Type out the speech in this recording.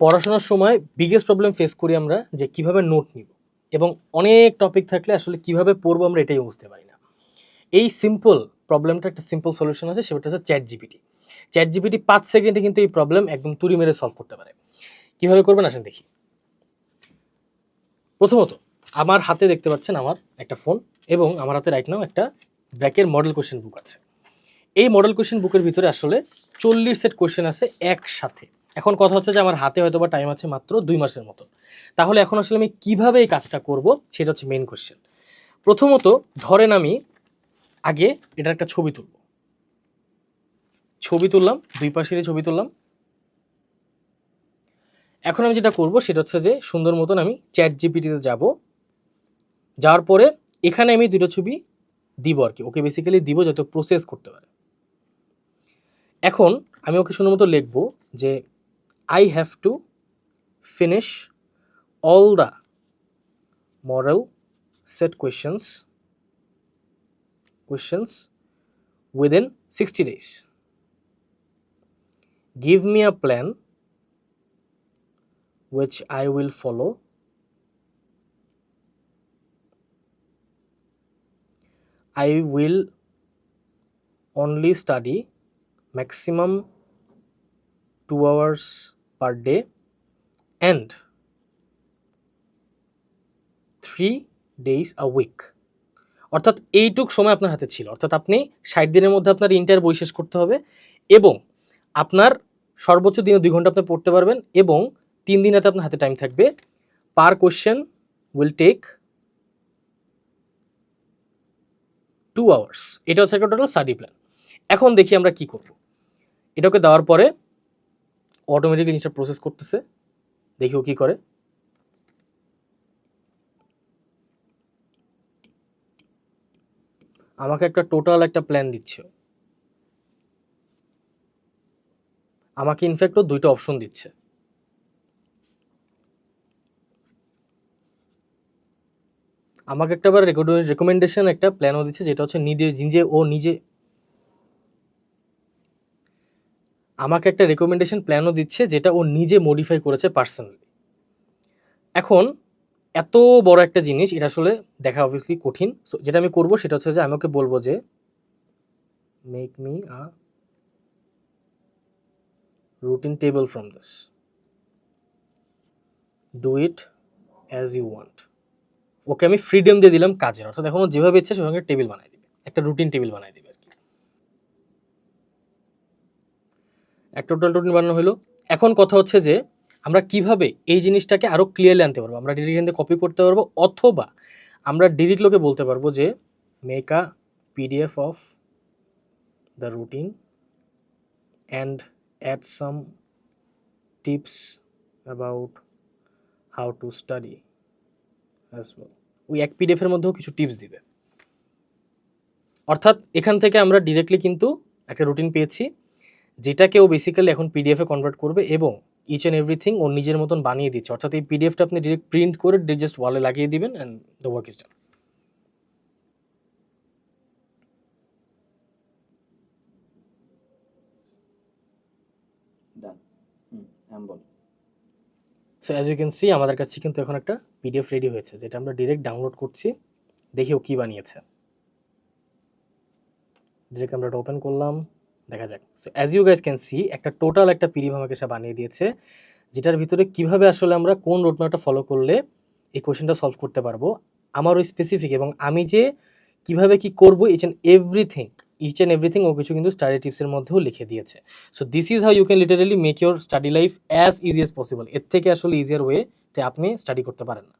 পড়াশোনার সময় biggest problem face করি আমরা যে কীভাবে নোট নিব এবং অনেক টপিক থাকলে আসলে কীভাবে পড়ব আমরা এটাই বুঝতে পারি না। এই সিম্পল প্রবলেমটা একটা সিম্পল সলিউশন আছে, সেটা হচ্ছে চ্যাট জিপিটি চ্যাট জিপিটি পাঁচ সেকেন্ডে কিন্তু এই প্রবলেম একদম তুড়ি মেরে সলভ করতে পারে। কীভাবে করবেন? আসেন দেখি। প্রথমত, আমার হাতে দেখতে পাচ্ছেন আমার একটা ফোন এবং আমার হাতে রাইট নাও একটা ব্যাকের মডেল কোশ্চেন বুক আছে। এই মডেল কোশ্চেন বুকের ভিতরে আসলে চল্লিশ সেট কোশ্চেন আছে একসাথে। এখন কথা হচ্ছে যে আমার হাতে হয়তো বা টাইম আছে মাত্র দুই মাসের মতো তাহলে এখন আসলে আমি কীভাবে এই কাজটা করব সেটা হচ্ছে মেন কোশ্চেন প্রথমত ধরেন আমি আগে এটার একটা ছবি তুলব। ছবি তুললাম, দুই পাশেরই ছবি তুললাম। এখন আমি যেটা করব সেটা হচ্ছে যে সুন্দর মতন আমি চ্যাট জিপিটিতে যাব। যাওয়ার পরে এখানে আমি দুটো ছবি দিব আর কি। ওকে বেসিক্যালি দিব যাতে প্রসেস করতে পারে। এখন আমি ওকে সুন্দর মতো লিখব যে I have to finish all the moral set questions questions within 60 days. Give me a plan which I will follow. I will only study maximum 2 hours per day and 3 days a week. অর্থাৎ এইটুক সময় আপনার হাতে ছিল। অর্থাৎ আপনি ষাট দিনের মধ্যে আপনার ইন্টার বই শেষ করতে হবে এবং আপনার সর্বোচ্চ দিনে দুই ঘণ্টা আপনি পড়তে পারবেন এবং তিন দিন হাতে আপনার হাতে টাইম থাকবে। Per question will take two hours এটা হচ্ছে একটা টোটাল স্টাডি প্ল্যান এখন দেখি আমরা কি করব। এটাকে দেওয়ার পরে অটোমেটিক্যালি জিনিসটা প্রসেস করতেছে। দেখি ও কী করে। আমাকে একটা টোটাল একটা প্ল্যান দিচ্ছে। আমাকে ইনফ্যাক্ট ও দুইটা অপশন দিচ্ছে। আমাকে একটা বার রেকমেন্ডেশন একটা প্ল্যানও দিচ্ছে, যেটা হচ্ছে নিজে নিজে ও নিজে আমাকে একটা রেকমেন্ডেশন প্ল্যানও দিচ্ছে যেটা ও নিজে মডিফাই করেছে পার্সোনালি এখন এত বড় একটা জিনিস, এটা আসলে দেখা অবভিয়াসলি কঠিন। সো যেটা আমি করব সেটা হচ্ছে যে আমি ওকে বলব যে make me a routine table from this do it as you want okay আমি ফ্রিডম দিয়ে দিলাম কাজের। অর্থাৎ এখন যেভাবে ইচ্ছে সেভাবে টেবিল বানাই দিবে। একটা রুটিন টেবিল বানাই দিবে আর কি একটা টোটাল রুটিন বানানো হলো এখন কথা হচ্ছে যে, আমরা কীভাবে এই জিনিসটাকে আরও ক্লিয়ারলি আনতে পারব? আমরা ডিরেক্ট কপি করতে পারব অথবা আমরা ডিরেক্ট লোকে বলতে পারব যে make a PDF of the routine and add some tips about how to study as ওই এক পিডিএফের মধ্যেও কিছু টিপস দিবে। অর্থাৎ এখান থেকে আমরা ডিরেক্টলি কিন্তু একটা রুটিন পেয়েছি। যেটাকে ও বেসিক্যালি এখন পিডিএফে কনভার্ট করবে এবং ইচ অ্যান্ড এভরিথিং ও নিজের মতন বানিয়ে দিচ্ছে। অর্থাৎ এই পিডিএফটা আপনি ডিরেক্ট প্রিন্ট করে জাস্ট ওয়ালে লাগিয়ে দিবেন and the work is done so as you can see আমাদের কাছে কিন্তু এখন একটা পিডিএফ রেডি হয়েছে যেটা আমরা ডিরেক্ট ডাউনলোড করছি দেখি ও কী বানিয়েছে। ডিরেক্ট আমরা ওপেন করলাম। দেখা যাক। So as you guys can see একটা টোটাল একটা পিডিএফ আমাকে সে বানিয়ে দিয়েছে, যেটার ভিতরে কীভাবে আসলে আমরা কোন রোডম্যাপটা ফলো করলে এই কোয়েশ্চেনটা সলভ করতে পারব, আমার ওই স্পেসিফিক এবং আমি যে কীভাবে কি করব each and everything each and everything ও কিছু কিন্তু স্টাডি টিপসের মধ্যেও লিখে দিয়েছে। So this is how you can literally make your study life as easy as possible এর থেকে আসলে ইজিয়ার ওয়েতে আপনি স্টাডি করতে পারেন না।